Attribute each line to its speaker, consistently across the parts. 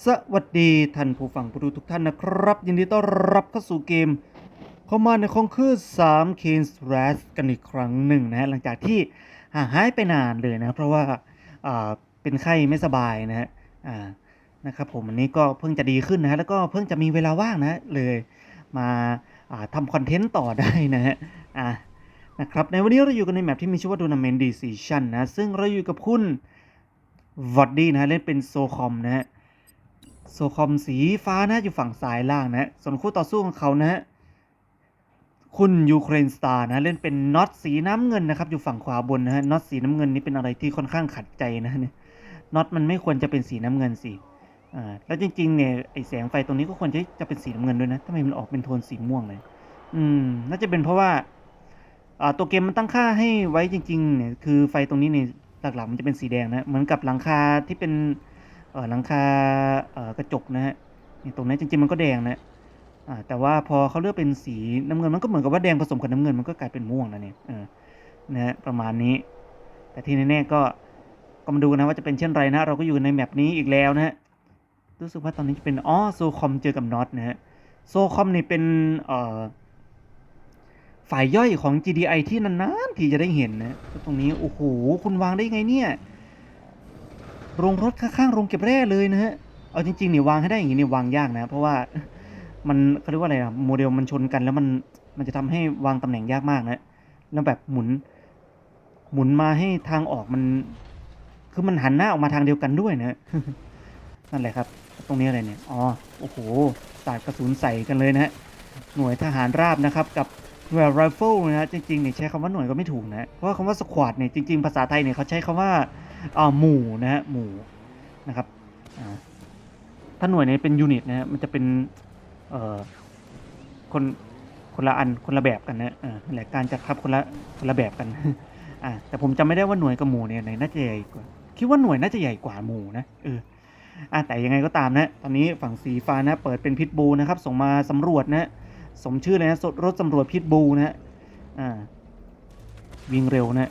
Speaker 1: สวัสดีท่านผู้ฟังผู้ดูทุกท่านนะครับ ยินดีต้อนรับเข้าสู่เกมเข้ามาในของคือ3 k i n s r a s กันอีกครั้งหนึ่งนะฮะหลังจากที่ห่างหายไปนานเลยนะ เพราะว่าอ่าเป็นไข้ไม่สบายนะฮะอ่านะครับผมอันนี้ก็เพิ่งจะดีขึ้นนะฮะแล้วก็เพิ่งจะมีเวลาว่างนะเลยมาทำคอนเทนต์ต่อได้นะฮะอ่านะครับในวันนี้เราอยู่กันในแมปที่มีชื่อว่า Tournament Decision นะซึ่งเราอยู่กับคุณวอดดี้นะฮะเล่นเป็นโซคอมนะฮะ โซคอมสีฟ้านะอยู่ฝั่งซ้ายล่างนะส่วนคู่ต่อสู้ของเขานะคุณยูเครนสตาร์นะเล่นเป็นน็อตสีน้ำเงินนะครับ อยู่ฝั่งขวาบนนะฮะน็อตสีน้ำเงินนี่เป็นอะไรที่ค่อนข้างขัดใจนะเนี่ยน็อตมันไม่ควรจะเป็นสีน้ำเงินสิอ่าแล้วจริงๆเนี่ยไอแสงไฟตรงนี้ก็ควรจะจะเป็นสีน้ำเงินด้วยนะทำไมมันออกเป็นโทนสีม่วงเลย อืม น่าจะเป็นเพราะว่าอ่าตัวเกมมันตั้งค่าให้ไว้จริง ๆ เนี่ยคือไฟตรงนี้เนี่ยหลักๆมันจะเป็นสีแดงนะเหมือนกับหลังคาที่เป็น หลังคาเกระจกนะฮะตรงนี้จริงๆมันก็แดงนะแต่ว่าพอเขาเลือกเป็นสีน้ำเงินมันก็เหมือนกับว่าแดงผสมกับน้ำเงินมันก็กลายเป็นม่วงนะเนี่ยเนะฮะประมาณนี้ แต่ที่แน่ๆก็ก็มาดูนะว่าจะเป็นเช่นไรนะ เราก็อยู่ในแมปนี้อีกแล้วนะฮะรู้สึกว่าตอนนี้จะเป็นอ๋อโซคอมเจอกับน็อตนะฮะโซคอมนี่เป็นเอ่อฝ่ายย่อยของ GDI ที่นานๆที่จะได้เห็นนะตรงนี้โอ้โหคุณวางได้ไงเนี่ย โรงรถข้างๆโรงเก็บแร่เลยนะฮะ เอาจริงๆเนี่ยวางให้ได้อย่างนี้เนี่ยวางยากนะ เพราะว่ามันเขาเรียกว่าอะไรอะโมเดลมันชนกันแล้วมันมันจะทำให้วางตำแหน่งยากมากนะ แล้วแบบหมุน หมุนมาให้ทางออกมัน คือมันหันหน้าออกมาทางเดียวกันด้วยนะนั่นแหละครับ ตรงนี้อะไรเนี่ย อ๋อ โอ้โห สาดกระสุนใส่กันเลยนะฮะ หน่วยทหารราบนะครับ กับหน่วยไรเฟิลนะฮะ จริงๆเนี่ยใช้คำว่าหน่วยก็ไม่ถูกนะ เพราะว่าคำว่าสควอตเนี่ยจริงๆภาษาไทยเนี่ยเขาใช้คำว่า อ่าหมู่นะฮะหมู่นะครับถ้าหน่วยนี้เป็นยูนิตนะฮะมันจะเป็นเอ่อคนคนละอันคนละแบบกันนะอ่าแหละการจัดทัพคนละคนละแบบกันอ่าแต่ผมจำไม่ได้ว่าหน่วยกับหมู่เนี่ยไหนน่าจะใหญ่กว่าคิดว่าหน่วยน่าจะใหญ่กว่าหมู่นะเอออ่าแต่ยังไงก็ตามนะตอนนี้ฝั่งสีฟ้านะเปิดเป็นพิทบูนะครับ ส่งมาสำรวจนะสมชื่อเลยนะรถสำรวจพิทบูนะฮะอ่าวิ่งเร็วนะ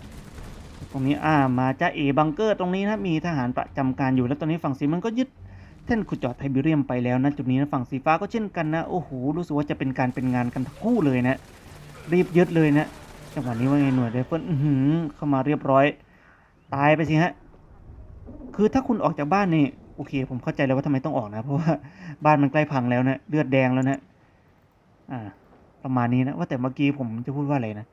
Speaker 1: ตรงนี้อ่ามาจ้าเอบังเกอร์ตรงนี้นะมีทหารประจำการอยู่แล้วตอนนี้ฝั่งสีมันก็ยึดแท่นขุดเจาะไทเบเรียมไปแล้วนะจุดนี้นะฝั่งสีฟ้าก็เช่นกันนะโอ้โหรู้สึกว่าจะเป็นการเป็นงานกันทั้งคู่เลยนะรีบยึดเลยนะจังหวะนี้ว่าไงหน่วยไรเฟิลเข้ามาเรียบร้อย ตายไปสิฮะคือถ้าคุณออกจากบ้านนี่โอเค ผมเข้าใจแล้วว่าทำไมต้องออกนะ เพราะว่าบ้านมันใกล้พังแล้วนะเลือดแดงแล้วนะอ่าประมาณนี้นะว่าแต่เมื่อกี้ผมจะพูดว่าอะไรนะ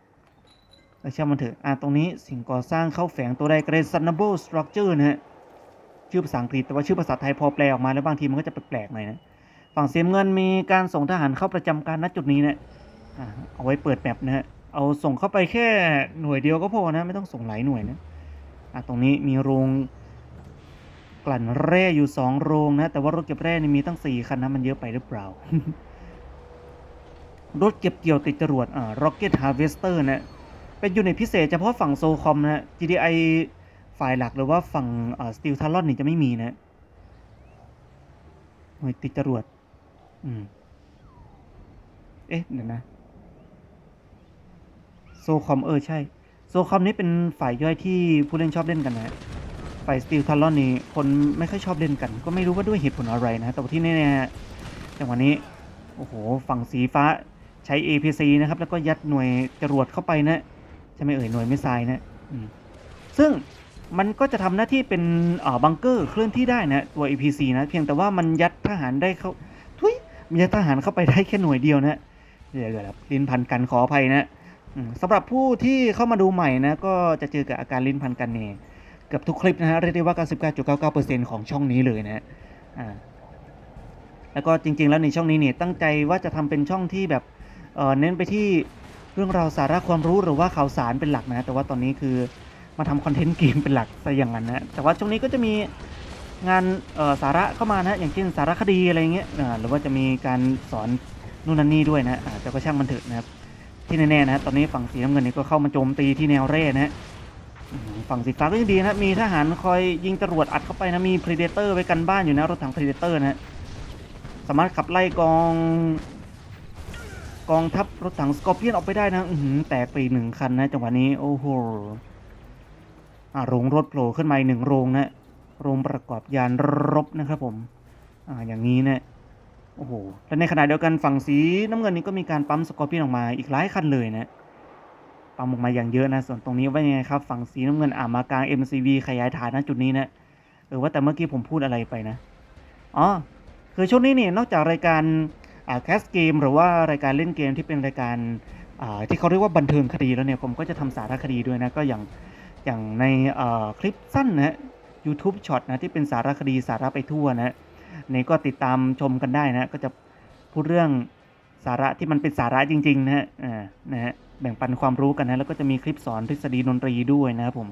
Speaker 1: แล้วช่างมันเถอะอ่าตรงนี้สิ่งก่อสร้างเข้าแฝงตัวใด Reasonable Structure นะฮะชื่อภาษาอังกฤษแต่ว่าชื่อภาษาไทยพอแปลออกมาแล้วบางทีมันก็จะแปลกๆหน่อยนะฝั่งเสียมเงินมีการส่งทหารเข้าประจำการณจุดนี้นะอ่าเอาไว้เปิดแมปนะฮะเอาส่งเข้าไปแค่หน่วยเดียวก็พอนะ ไม่ต้องส่งหลายหน่วยนะอ่าตรงนี้มีโรงกลั่นแร่อยู่สองโรงนะ แต่ว่ารถเก็บแร่นี่มีตั้งสี่คันนะ มันเยอะไปหรือเปล่า รถเก็บเกี่ยวติดจรวดอ่า Rocket Harvester นะ เป็นยูนิตพิเศษเฉพาะฝั่งโซคอมนะ GDI ฝ่ายหลักหรือว่าฝั่งสตีลทารอนนี่จะไม่มีนะหน่วยติดจรวด อืม เอ๊ะ เดี๋ยวนะ โซคอมเออ ใช่ โซคอมนี่เป็นฝ่ายย่อยที่ผู้เล่นชอบเล่นกันนะ ฝ่ายสตีลทารอนนี่คนไม่ค่อยชอบเล่นกัน ก็ไม่รู้ว่าด้วยเหตุผลอะไรนะ แต่ว่าที่แน่ๆจังหวะนี้ โอ้โห ฝั่งสีฟ้าใช้ APC นะครับ แล้วก็ยัดหน่วยจรวดเข้าไปนะ ใช่ไหมเอ่ยหน่วยไม่ทรายนะซึ่งมันก็จะทำหน้าที่เป็นบังเกอร์เคลื่อนที่ได้นะตัว APC นะ เพียงแต่ว่ามันยัดทหารได้เข้าทุยมันยัดทหารเข้าไปได้แค่หน่วยเดียวนะเดี๋ยวเดี๋ยวลิ้นพันกันขออภัยนะสำหรับผู้ที่เข้ามาดูใหม่นะ ก็จะเจอกับอาการลิ้นพันกันเนี่ยเกือบทุกคลิปนะฮะเรียกได้ว่า 99.99%ของช่องนี้เลยนะอ่าแล้วก็จริง ๆ แล้วในช่องนี้เนี่ยตั้งใจว่าจะทำเป็นช่องที่แบบเเน้นไปที่ รื่องราวสาระความรู้หรือว่าข่าวสารเป็นหลักนะ แต่ว่าตอนนี้คือมาทำคอนเทนต์เกมเป็นหลักซะอย่างนั้นนะ แต่ว่าช่วงนี้ก็จะมีงานสาระเข้ามานะ อย่างเช่นสารคดีอะไรเงี้ยหรือว่าจะมีการสอนนู่นนั่นนี่ด้วยนะอ่าแต่ก็ช่างมันเถอะนะครับ ที่แน่ๆนะตอนนี้ฝั่งสีน้ำเงินนี่ก็เข้ามาโจมตีที่แนวเร่นะฝั่งสีฟ้าก็ยังดีนะมีทหารคอยยิงจรวดอัดเข้าไปนะมีพรีเดเตอร์ไว้กันบ้านอยู่นะรถถังพรีเดเตอร์นะสามารถขับไล่กอง กองทัพรถถังสกอร์เปียนออกไปได้นะ อือหือแตกไปหนึ่งคันนะ จังหวะนี้ โอ้โหอ่าโรงรถโผล่ขึ้นมาอีกหนึ่งโรงนะ โรงประกอบยานรบนะครับผม อ่า อย่างนี้นี่ยโอ้โห และในขณะเดียวกันฝั่งสีน้ำเงินนี้ก็มีการปั๊มสกอร์เปียนออกมาอีกหลายคันเลยนะ ปั๊มออกมาอย่างเยอะนะ ส่วนตรงนี้ว่ายังไงครับ ฝั่งสีน้ำเงินอ่ามากลาง MCV ขยายฐานนะจุดนี้นะ เออว่าแต่เมื่อกี้ผมพูดอะไรไปนะ อ๋อ คือช่วงนี้เนี่ยนอกจากรายการ แคสเกมหรือว่ารายการเล่นเกมที่เป็นรายการที่เขาเรียกว่าบันเทิงคดีแล้วเนี่ยผมก็จะทำสารคดีด้วยนะก็อย่างอย่างในคลิปสั้นนะ YouTube ช็อตนะที่เป็นสารคดีสาระไปทั่วนะนี่ก็ติดตามชมกันได้นะก็จะพูดเรื่องสาระที่มันเป็นสาระจริง ๆ นะฮะอ่านะฮะแบ่งปันความรู้กันนะแล้วก็จะมีคลิปสอนทฤษฎีดนตรีด้วยนะครับผม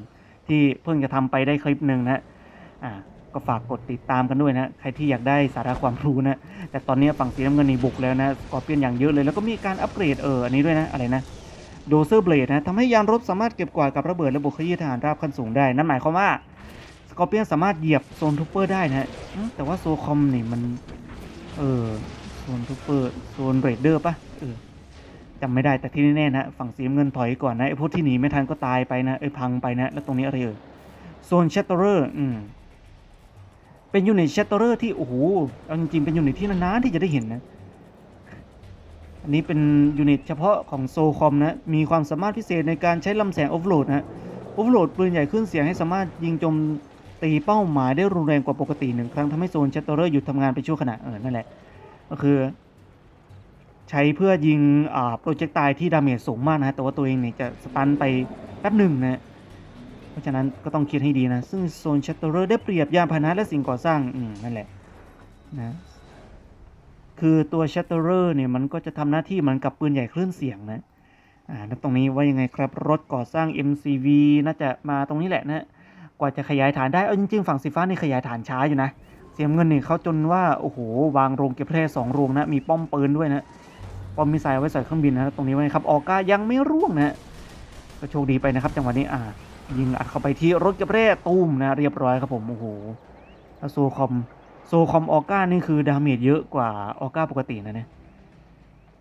Speaker 1: ที่เพิ่งจะทำไปได้คลิปหนึ่งนะอ่า ก็ฝากกดติดตามกันด้วยนะใครที่อยากได้สาระความรู้นะ แต่ตอนนี้ฝั่งสีน้ำเงินนี่บุกแล้วนะสกอร์เปียนอย่างเยอะเลย แล้วก็มีการอัปเกรดเอออันนี้ด้วยนะอะไรนะโดเซอร์เบลดนะทำให้ยานรบสามารถเก็บกวาดกับระเบิดและบุกขยี้ทหารราบขั้นสูงได้ นั่นหมายความว่าสกอร์เปียนสามารถเหยียบโซนทูเปอร์ได้นะแต่ว่าโซคอมนี่มัน เออโซนทูเปอร์โซนเรดเดอร์ปะเออจำไม่ได้แต่ที่แน่ๆนะฝั่งสีน้ำเงินถอยก่อนนะไอ้พวกที่หนีไม่ทันก็ตายไปนะไอ้ยพังไปนะ แล้วตรงนี้อะไรเอ่ยโซนเชตเตอร์อืม เป็นยูนิตเชตเตอร์ที่โอ้โหเอาจริงๆเป็นยูนิตที่นานๆที่จะได้เห็นนะ อันนี้เป็นยูนิตเฉพาะของโซคอมนะ มีความสามารถพิเศษในการใช้ลำแสงโอเวอร์โหลดนะโอเวอร์โหลดปืนใหญ่ขึ้นเสียงให้สามารถยิงโจมตีเป้าหมายได้รุนแรงกว่าปกติหนึ่งครั้งทำให้โซนเชตเตอร์หยุดทำงานไปชั่วขณะเออนั่นแหละ ก็คือ ใช้เพื่อยิงอ่าโปรเจกต์ตายที่ดาเมจสูงมากนะแต่ว่าตัวเองเนี่ยจะสตันไปแป๊บหนึ่งนะ ราะฉะนั้นก็ต้องคิดให้ดีนะ ซึ่งโซนเชตเตอร์ได้เปรียบยานพาหนะและสิ่งก่อสร้างอืมนั่นแหละนะคือตัว Shatterer เนี่ยมันก็จะทำหน้าที่เหมือนกับปืนใหญ่คลื่นเสียงนะอ่าตรงนี้ว่ายังไงครับรถก่อสร้าง MCV น่าจะมาตรงนี้แหละนะกว่าจะขยายฐานได้เอาจริงๆฝั่งสีฟ้านี่ขยายฐานช้าอยู่นะเสียมเงินนี่เขาจนว่าโอ้โหวางโรงเก็บแร่สองโรงนะมีป้อมปืนด้วยนะป้อมมิสไซล์ไว้ใส่เครื่องบินนะตรงนี้ไว้ครับออก้ายังไม่ร่วงนะก็โชคดีไปนะครับจังหวะนี้อ่า ยิงอัดเข้าไปที่รถก็บแร่ตูมนะเรียบร้อยครับผมโอ้โหโซคอมโซคอมออก้านี่คือดาเมจเยอะกว่าออก้าปกตินะเนี่ย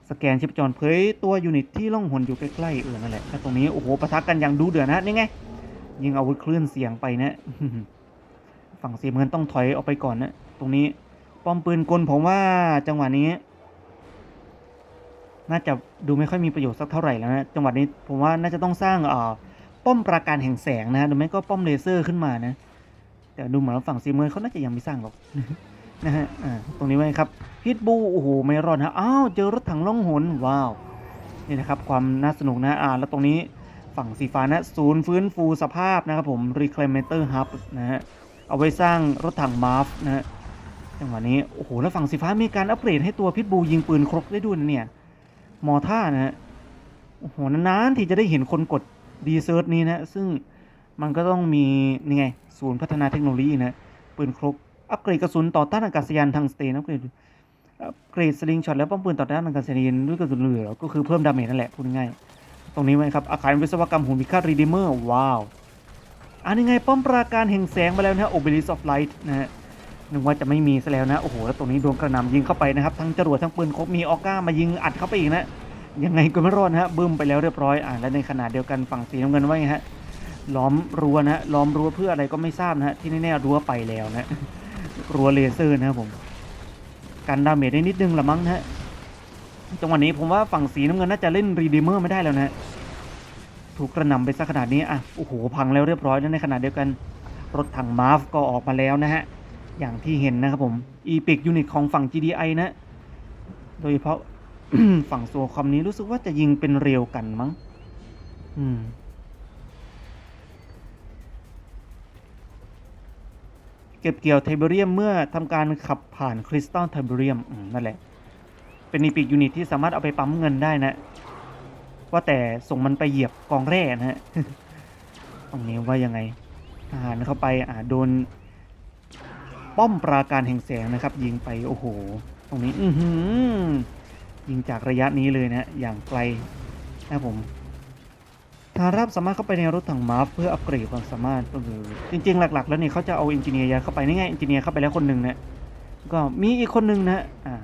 Speaker 1: สแกนชิปจรเผยตัวยูนิตที่ล่องหนอยู่ใกล้ๆเออนั่นแหละแล้วตรงนี้โอ้โหปะทะกันอย่างดูเดือดนะนี่ไงยิงอาวุธคลื่นเสียงไปนะฝั่งสีเงินต้องถอยออกไปก่อนนะตรงนี้ป้อมปืนกลผมว่าจังหวะนี้ น่าจะดูไม่ค่อยมีประโยชน์สักเท่าไหร่แล้วนะจังหวะนี้ผมว่าน่าจะต้องสร้างเอ่อ ป้อมปราการแห่งแสงนะหรือไม่ก็ป้อมเลเซอร์ขึ้นมานะ แต่ดูเหมือนว่าฝั่งซีเมอร์เขาน่าจะยังไม่สร้างหรอกนะฮะอ่าตรงนี้ไว้ครับพิทบูโอ้โหไม่รอดนะอ้าวเจอรถถังล่องหนว้าวนี่นะครับความน่าสนุกนะอ่าแล้วตรงนี้ฝั่งสีฟ้านะศูนย์ฟื้นฟูสภาพนะครับผม Reclamator Hub นะฮะเอาไว้สร้างรถถังมาร์ฟนะฮะจังหวะนี้โอ้โหแล้วฝั่งสีฟ้ามีการอัปเกรดให้ตัวพิทบูยิงปืนครกได้ด้วยนะเนี่ยมอท่านะฮะโอ้โหนานๆที่จะได้เห็นคนกด ดีเซิร์ชนี้นะ ซึ่งมันก็ต้องมีนี่ไง ศูนย์พัฒนาเทคโนโลยีนะ ปืนครกอัปเกรดกระสุนต่อต้านอากาศยานทางสเตนอัปเกรดอัปเกรดสลิงช็อตและป้อมปืนต่อต้านอากาศยานด้วยกระสุนเหลือ ก็คือเพิ่มดาเมจนั่นแหละพูดง่ายตรงนี้ไว้ครับ อาคารวิศวกรรมหุ่นพิฆาตรีดิเมอร์ ว้าว อันนี้ไงป้อมปราการแห่งแสงมาแล้วนะฮะ Obelisk of Light นะฮะนึกว่าจะไม่มีซะแล้วนะ โอ้โห แล้วตรงนี้ดวงกระหน่ำยิงเข้าไปนะครับ ทั้งจรวดทั้งปืนครบมีออก้ามายิงอัดเข้าไปอีกนะ ยังไงก็ไม่รอดนะฮะบึ้มไปแล้วเรียบร้อยอ่าและในขณะเดียวกันฝั่งสีน้ำเงินว่าไงฮะล้อมรั้วนะฮะล้อมรั้วเพื่ออะไรก็ไม่ทราบนะฮะที่แน่ๆรั้วไปแล้วนะรั้วเลเซอร์นะครับผมกันดาเมจได้นิดนึงละมั้งนะฮะจังหวะนี้ผมว่าฝั่งสีน้ำเงินน่าจะเล่นรีดีเมอร์ไม่ได้แล้วนะฮะถูกกระหน่ำไปสักขนาดนี้อะโอ้โหพังแล้วเรียบร้อยแล้วในขณะเดียวกันรถถังมาฟก็ออกมาแล้วนะฮะอย่างที่เห็นนะครับผมอีพิกยูนิตของฝั่ง GDI นะโดยเฉพาะ ฝั่งโซคอมนี้รู้สึกว่าจะยิงเป็นเร็วกันมั้ง อืม เก็บเกี่ยวไทเบเรียมเมื่อทำการขับผ่านคริสตัลไทเบเรียมนั่นแหละ เป็นอีพิกยูนิตที่สามารถเอาไปปั๊มเงินได้นะ ว่าแต่ส่งมันไปเหยียบกองแร่นะฮะตรงนี้ว่ายังไงทหารเข้าไปอ่าโดน ป้อมปราการแห่งแสงนะครับ ยิงไปโอ้โห ตรงนี้ อือหือ ยิงจากระยะนี้เลยนะอย่างไกลนะผมทารับสามารถเข้าไปในรถถังมาร์ฟเพื่ออัปเกรดความสามารถก็คือจริง ๆ หลัก ๆ แล้วเนี่ยเขาจะเอาเอนจิเนียร์ยัดเข้าไปนี่ไงเอนจิเนียร์เข้าไปแล้วคนหนึ่งนะก็มีอีกคนหนึ่งนะอ่า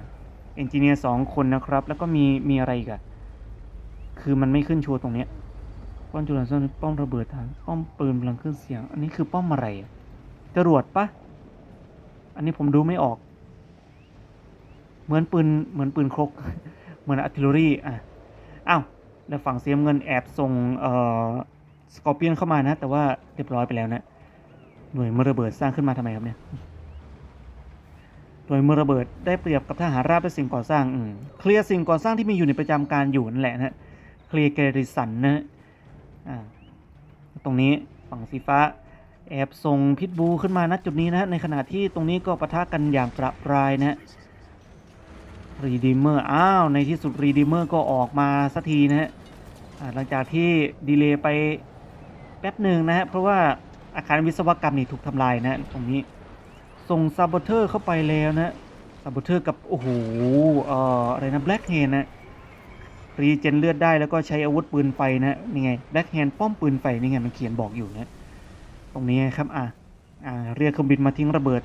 Speaker 1: เอนจิเนียร์สองคนนะครับ แล้วก็มีมีอะไรอีกอะคือมันไม่ขึ้นโชว์ตรงเนี้ยป้อมจุลทรรศน์ป้อมระเบิดทางป้อมปืนพลังเครื่องเสียง อันนี้คือป้อมอะไรจรวดปะอันนี้ผมดูไม่ออก เหมือนปืนเหมือนปืนครก เหมือนอาร์ติลเลอรี่อะอ้าวแล้วฝั่งเสียมเงินแอบส่งเอ่อสกอร์เปียนเข้ามานะ แต่ว่าเรียบร้อยไปแล้วนะหน่วยมือระเบิดสร้างขึ้นมาทำไมครับเนี่ยหน่วยมือระเบิดได้เปรียบกับทหารราบและสิ่งก่อสร้างอืมเคลียร์สิ่งก่อสร้างที่มีอยู่ในประจำการอยู่นั่นแหละนะเคลียร์แกริสันนะอ่าตรงนี้ฝั่งสีฟ้าแอบส่งพิษบูขึ้นมาณจุดนี้นะในขณะที่ตรงนี้ก็ปะทะกันอย่างประปรายนะ รีดีเมอร์อ้าว ในที่สุดรีดีเมอร์ก็ออกมาสักทีนะฮะหลังจากที่ดีเลย์ไปแป๊บหนึ่งนะฮะ เพราะว่าอาคารวิศวกรรมนี่ถูกทำลายนะฮะตรงนี้ ส่งซาบเทอร์เข้าไปแล้วนะซาบเทอร์กับ โอ้โหเอ่ออะไรนะแบล็กเฮนนะรีเจนเลือดได้แล้วก็ใช้อาวุธปืนไฟนะนี่ไงแบล็กแฮนป้อมปืนไฟนี่ไงมันเขียนบอกอยู่นะ ตรงนี้ครับ อะอ่าเรียกเครื่องบินมาทิ้งระเบิด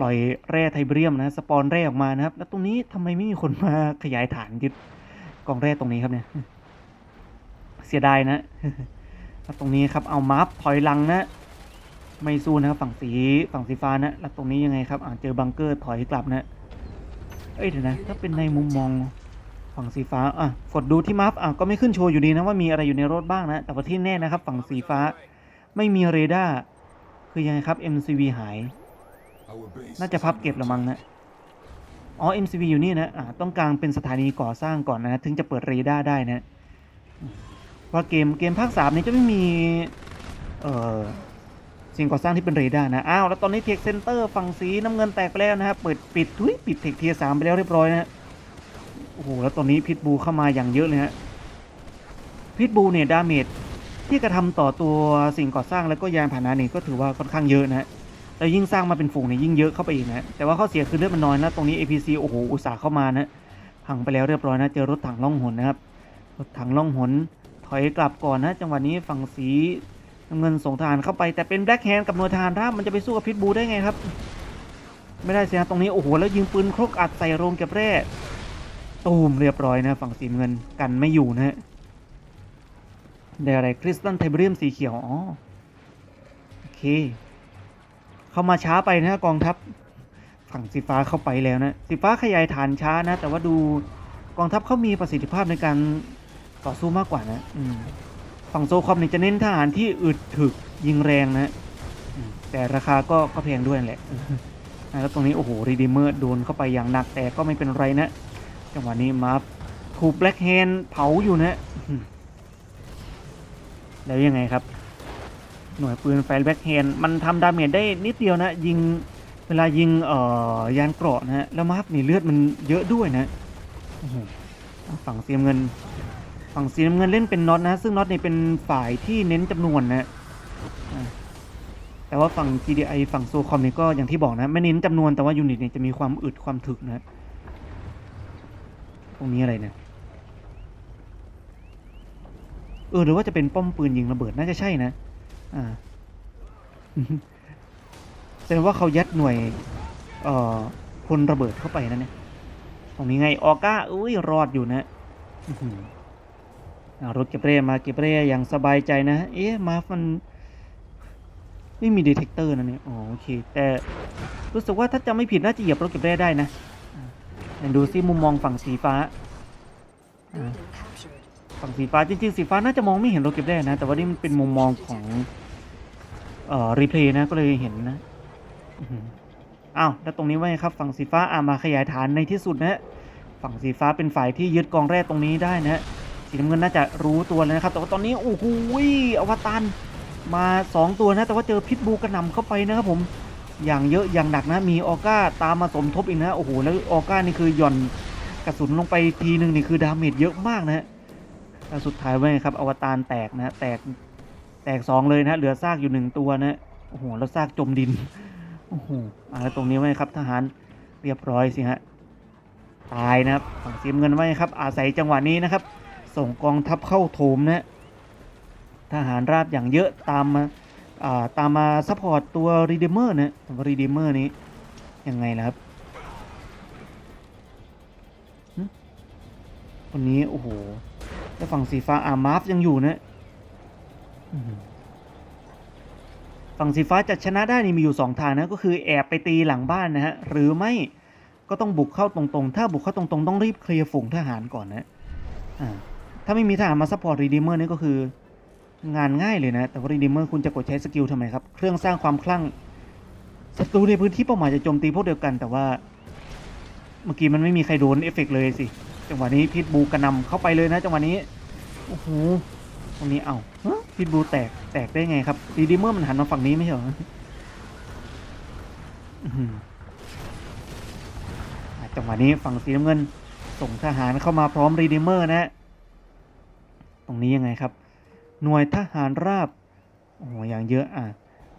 Speaker 1: ปล่อยแร่ไทเบรียมนะ สปอนแร่ออกมานะครับ แล้วตรงนี้ทำไมไม่มีคนมาขยายฐานยึดกองแร่ตรงนี้ครับเนี่ย เสียดายนะแล้วตรงนี้ครับ เอามาร์ฟถอยหลังนะ ไม่สู้นะครับ ฝั่งสีฝั่งสีฟ้านะ แล้วตรงนี้ยังไงครับอ่าเจอบังเกอร์ถอยกลับนะ เอ้ยเดี๋ยวนะ ถ้าเป็นในมุมมองฝั่งสีฟ้า อะ กดดูที่มาร์ฟอะ ก็ไม่ขึ้นโชว์อยู่ดีนะว่ามีอะไรอยู่ในรถบ้างนะ แต่ว่าที่แน่นะครับ ฝั่งสีฟ้าไม่มีเรดาร์ คือยังไงครับ MCV หาย น่าจะพับเก็บละมั้งนะอ๋อ MCV อยู่นี่นะอ่าต้องกลางเป็นสถานีก่อสร้างก่อนนะ ถึงจะเปิดเรดาร์ได้นะว่าเกมเกมภาค3นี้จะไม่มีเอ่อสิ่งก่อสร้างที่เป็นเรดาร์นะ อ้าว แล้วตอนนี้เทคเซนเตอร์ฝั่งสีน้ำเงินแตกไปแล้วนะครับเปิดปิดทุยปิดเทคเทียสามไปแล้วเรียบร้อยนะโอ้โห แล้วตอนนี้พิทบูเข้ามาอย่างเยอะเลยฮะ พิทบูเนี่ยดาเมจที่กระทำต่อตัวสิ่งก่อสร้างแล้วก็ยานพาหนะนี่ก็ถือว่าค่อนข้างเยอะนะฮะ แล้วยิ่งสร้างมาเป็นฝูงเนี่ยยิ่งเยอะเข้าไปอีกนะแต่ว่าข้อเสียคือเลือดมันน้อยนะตรงนี้ APC โอ้โหอุตส่าห์เข้ามานะพังไปแล้วเรียบร้อยนะเจอรถถังล่องหนนะครับรถถังล่องหนถอยกลับก่อนนะจังหวะนี้ฝั่งสีน้ำเงินส่งทหารเข้าไปแต่เป็นแบล็กแฮนด์กับหน่วยทหารราบมันจะไปสู้กับพิทบูได้ไงครับ ไม่ได้เสินะตรงนี้โอ้โหแล้วยิงปืนครกอัดใส่โรงเก็บแร่ตูมเรียบร้อยนะ ฝั่งสีเงินกันไม่อยู่นะฮะได้อะไรคริสตัลไทเบเรียมสีเขียวอ๋อโอเค เข้ามาช้าไปนะกองทัพฝั่งสีฟ้าเข้าไปแล้วนะสีฟ้าขยายฐานช้านะ แต่ว่าดูกองทัพเขามีประสิทธิภาพในการต่อสู้มากกว่านะฝั่งโซคอมนี่ยจะเน้นทหารที่อึดถึกยิงแรงนะแต่ราคาก็ก็แพงด้วยแหละแล้วตรงนี้โอ้โหรีดีเมอร์โดนเข้าไปอย่างหนักแต่ก็ไม่เป็นไรนะจังหวะนี้มาถูกแบล็กแฮนเผาอยู่นะ แล้วยังไงครับ หน่วยปืนไฟแบ็คแฮนด์มันทำดาเมจได้นิดเดียวนะ ยิงเวลายิงเอ่อยานเกราะนะฮะแล้วมาร์ฟนี่เลือดมันเยอะด้วยนะฝั่งเสียมเงิน ฝั่งสีน้ำเงินเล่นเป็นน็อตนะ ซึ่งน็อตนี่เป็นฝ่ายที่เน้นจำนวนนะแต่ว่าฝั่ง GDI ฝั่งโซคอมนี่ก็อย่างที่บอกนะ ไม่เน้นจำนวนแต่ว่ายูนิตเนี่ยจะมีความอึดความถึกนะตรงนี้อะไรเนี่ยเออหรือว่าจะเป็นป้อมปืนยิงระเบิดน่าจะใช่นะ อ่าแสดงว่าเขายัดหน่วย เอ่อพลระเบิดเข้าไปนะเนี่ยตรงนี้ไงออก้าอุ้ยรอดอยู่นะรถเก็บเร่มาเก็บเร่อย่างสบายใจนะ เอ๊ะมามันไม่มีดีเทคเตอร์นะเนี่ยอ๋อโอเค แต่รู้สึกว่าถ้าจะไม่ผิดน่าจะเหยียบรถเก็บเร่ได้นะดูซิมุมมองฝั่งสีฟ้า ฝั่งสีฟ้าจริงๆสีฟ้าน่าจะมองไม่เห็นโรเก็บได้นะ แต่ว่านี่มันเป็นมุมมองของเอ่อรีเพลย์นะก็เลยเห็นนะอ้าวแล้วตรงนี้ว่าไงครับ ฝั่งสีฟ้าอ่ามาขยายฐานในที่สุดนะฮะฝั่งสีฟ้าเป็นฝ่ายที่ยึดกองแร่ตรงนี้ได้นะฮะสีน้ำเงินน่าจะรู้ตัวแล้วนะครับ แต่ว่าตอนนี้โอ้โหอวตารมาสองตัวนะ แต่ว่าเจอพิษบูกระหน่ำเข้าไปนะครับผมอย่างเยอะอย่างหนักนะ มีออก้าตามมาสมทบอีกนะโอ้โหแล้วออก้านี่คือหย่อนกระสุนลงไปทีหนึ่งนี่คือดาเมจเยอะมากนะฮะ แล้วสุดท้ายไว้ยครับอวตารแตกนะแตกแตกสองเลยนะเหลือซากอยู่หนึ่งตัวนะโอ้โหแล้วซากจมดินโอ้โหอ่าแล้วตรงนี้ไว้ครับทหารเรียบร้อยสิฮะตายนะครับฝั่งเสีมเงินไว้ครับ อาศัยจังหวะนี้นะครับ ส่งกองทัพเข้าโถมนะทหารราบอย่างเยอะตามมาอ่าตามมาซัพพอร์ตตัวรีเดเมอร์นะตัวรีเดเมอร์นี้ยังไงล่ะครับหึวันนี้ โอ้โห แล้วฝั่งสีฟ้าอามาฟยังอยู่นะอืมฝั่งสีฟ้าจะชนะได้นี่มีอยู่สองทางนะก็คือแอบไปตีหลังบ้านนะฮะหรือไม่ก็ต้องบุกเข้าตรงๆ ถ้าบุกเข้าตรงๆ ต้องรีบเคลียร์ฝูงทหารก่อนนะอ่าถ้าไม่มีทหารมาซัพพอร์ตรีดีเมอร์นี่ก็คืองานง่ายเลยนะ แต่ว่ารีดีเมอร์คุณจะกดใช้สกิลทำไมครับ เครื่องสร้างความคลั่งศัตรูในพื้นที่เป้าหมายจะโจมตีพวกเดียวกัน แต่ว่า เมื่อกี้มันไม่มีใครโดนเอฟเฟกต์เลยสิ จังหวะนี้พิทบูกระนำเข้าไปเลยนะจังหวะนี้โอ้โหตรงนี้เอาฮะพิทบูแตกแตกได้ไงครับรีดีเมอร์มันหันมาฝั่งนี้ไม่ใช่เหรอจังหวะนี้ฝั่งสีน้ำเงิน ส่งทหารเข้ามาพร้อมรีดีเมอร์นะ ตรงนี้ยังไงครับ หน่วยทหารราบโอ้โหอย่างเยอะอะ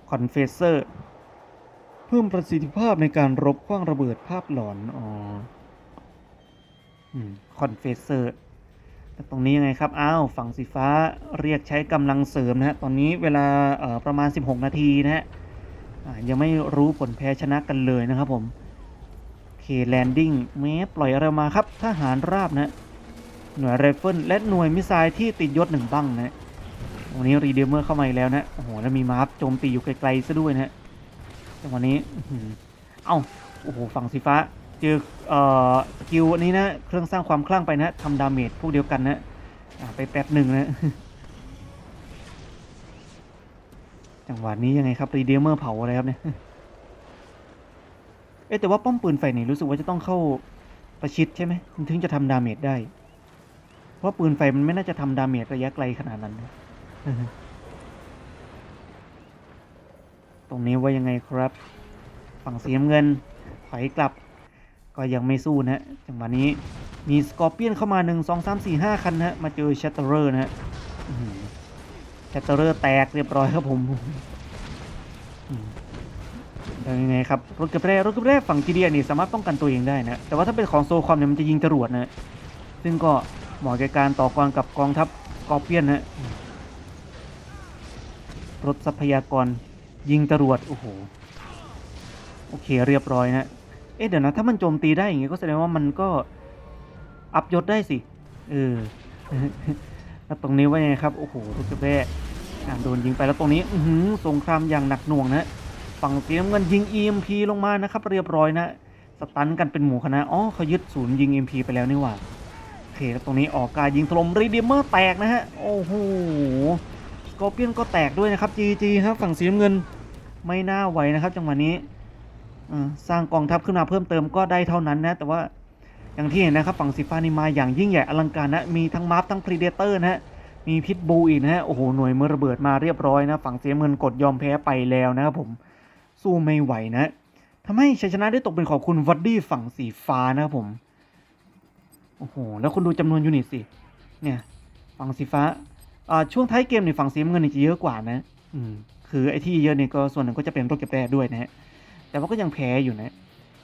Speaker 1: คอนเฟสเซอร์ เพิ่มประสิทธิภาพในการรบคว้างระเบิดภาพหลอนอ๋อ คอนเฟสเซอร์แต่ตรงนี้ยังไงครับ อ้าว ฝั่งสีฟ้าเรียกใช้กำลังเสริมนะฮะ ตอนนี้เวลาประมาณ 16 นาทีนะฮะยังไม่รู้ผลแพ้ชนะกันเลยนะครับผมเคแลนดิ้งแม้ปล่อยอะไรมาครับ ทหารราบนะ หน่วยไรเฟิลและหน่วยมิสไซล์ที่ติดยศหนึ่งบังนะวันนี้รีเดมเมอร์เข้ามาอีกแล้วนะ โอ้โห แล้วมีมาร์ฟโจมตีอยู่ไกลๆซะด้วยนะจังหวะนี้อื้อหือเอ้า โอ้โห ฝั่งสีฟ้า เจอเอ่อสกิลอันนี้นะ เครื่องสร้างความคลั่งไปนะทำดาเมจพวกเดียวกันนะไปแป๊บหนึ่งนะจังหวะนี้ยังไงครับรีเดมเมอร์เผาอะไรครับเนี่ยเอ๊ะแต่ว่าป้อมปืนไฟนี่รู้สึกว่าจะต้องเข้าประชิดใช่ไหมถึงจะทำดาเมจได้ เพราะปืนไฟมันไม่น่าจะทำดาเมจระยะไกลขนาดนั้นนะตรงนี้ว่ายังไงครับ ฝั่งสีน้ำเงินถอยกลับ ก็ยังไม่สู้นะฮะจังหวะนี้มีสกอร์เปียนเข้ามาหนึ่งสองสามสี่ห้าคันนะฮะมาเจอชัตเตอร์นะฮะชัตเตอร์แตกเรียบร้อยครับผมยังไงครับ รถกระเบรรถกระเบรฝั่งจีเดียนี่สามารถป้องกันตัวเองได้นะ แต่ว่าถ้าเป็นของโซคอมเนี่ยมันจะยิงจรวดนะ ซึ่งก็เหมาะแก่การต่อกรกับกองทัพสกอร์เปียนนะรถทรัพยากรยิงจรวด โอ้โห โอเคเรียบร้อยนะ เอ๊ะเดี๋ยวนะ ถ้ามันโจมตีได้อย่างงี้ก็แสดงว่ามันก็อัพยศได้สิ เออแล้วตรงนี้ว่าไงครับ โอ้โหลูกกระแบะอ่โดนยิงไปแล้วตรงนี้ อืสงครามอย่างหนักหน่วงนะ ฝั่งสีน้ำเงินยิง EMP ลงมานะครับ เรียบร้อยนะ สตันกันเป็นหมู่คณะ อ๋อเขายึดศูนย์ยิง EMP ไปแล้วนี่หว่า โอเค แล้วตรงนี้ออกกายิงถล่มรีเดียมเมอร์แตกนะฮะ โอ้โหสกอร์เปียนก็แตกด้วยนะครับ GG ครับ ฝั่งสีน้ำเงินไม่น่าไหวนะครับจังหวะนี้ สร้างกองทัพขึ้นมาเพิ่มเติมก็ได้เท่านั้นนะ แต่ว่าอย่างที่เห็นนะครับฝั่งสีฟ้านี่มาอย่างยิ่งใหญ่อลังการนะ มีทั้งมาร์ฟทั้งพรีเดเตอร์นะฮะ มีพิษบูอีกนะฮะ โอ้โห หน่วยมือระเบิดมาเรียบร้อยนะ ฝั่งสีน้ำเงินกดยอมแพ้ไปแล้วนะครับผม สู้ไม่ไหวนะทำให้ชัยชนะได้ตกเป็นของคุณวัดดี้ฝั่งสีฟ้านะครับผม โอ้โห แล้วคุณดูจำนวนยูนิตสิ เนี่ย ฝั่งสีฟ้า อ่า ช่วงท้ายเกมในฝั่งสีน้ำเงินนี่จะเยอะกว่านะ อืม คือไอ้ที่เยอะเนี่ยก็ส่วนหนึ่งก็จะเป็นรถเก็บแร่ด้วยนะฮะ แต่ว่าก็ยังแพ้อยู่นะ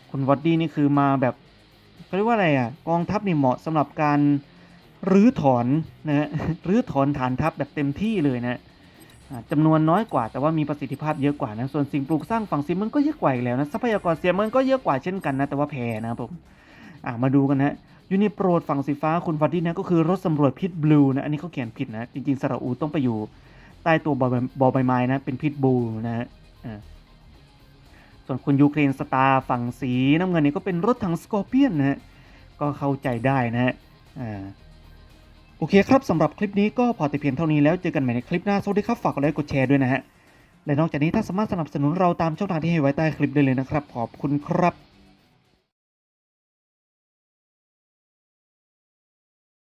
Speaker 1: คุณวอดดี้นี่คือมาแบบเขาเรียกว่าอะไรอะ กองทัพนี่เหมาะสำหรับการรื้อถอนนะฮะรื้อถอนฐานทัพแบบเต็มที่เลยนะจำนวนน้อยกว่าแต่ว่ามีประสิทธิภาพเยอะกว่านะ ส่วนสิ่งปลูกสร้างฝั่งซีมันก็เยอะกว่าอีกแล้วนะ ทรัพยากรเสียมันก็เยอะกว่าเช่นกันนะ แต่ว่าแพ้นะครับผมอ่ามาดูกันนะยูนิโปรดฝั่งสีฟ้าคุณวัดดี้นะก็คือรถสำรวจพิษบลูนะ อันนี้เขาเขียนผิดนะ จริงๆสระอูต้องไปอยู่ ใต้ตัวบอใบไม้นะ เป็นพิษบลูนะฮะ ส่วนคุณยูเครนสตาร์ฝั่งสีน้ำเงินนี่ก็เป็นรถถังสกอร์เปียนนะฮะก็เข้าใจได้นะฮะอ่าโอเคครับสำหรับคลิปนี้ก็พอแต่เพียงเท่านี้แล้วเจอกันใหม่ในคลิปหน้า สวัสดีครับ ฝากกดไลค์กดแชร์ด้วยนะฮะและนอกจากนี้ถ้าสามารถสนับสนุนเราตามช่องทางที่ให้ไว้ใต้คลิปได้เลยนะครับ ขอบคุณครับ